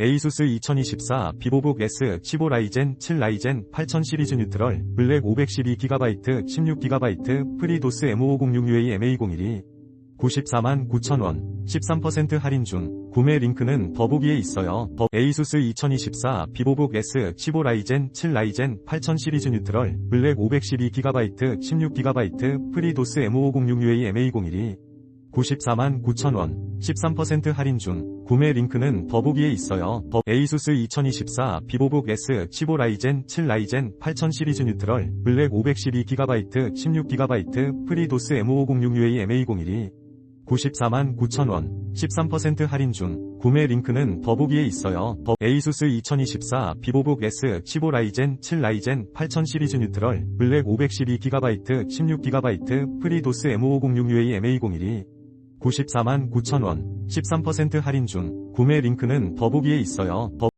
에이수스 2024 비보북 S15 라이젠 7 라이젠 8000 시리즈 뉴트럴 블랙 512GB 16GB 프리도스 M506UA MA01이 94만 9천원 13% 할인 중 구매 링크는 더보기에 있어요. 더 에이수스 2024 비보북 S15 라이젠 7 라이젠 8000 시리즈 뉴트럴 블랙 512GB 16GB 프리도스 M506UA MA01이 94만 9천원 13% 할인 중 구매 링크는 더보기에 있어요. 더 에이수스 2024 비보북 S15 라이젠 7 라이젠 8000 시리즈 뉴트럴 블랙 512GB 16GB 프리도스 M506UA MA01이 94만 9천원 13% 할인 중 구매 링크는 더보기에 있어요. 더 에이수스 2024 비보북 S15 라이젠 7 라이젠 8000 시리즈 뉴트럴 블랙 512GB 16GB 프리도스 M506UA MA01이 94만 9천원 13% 할인 중 구매 링크는 더보기에 있어요. 더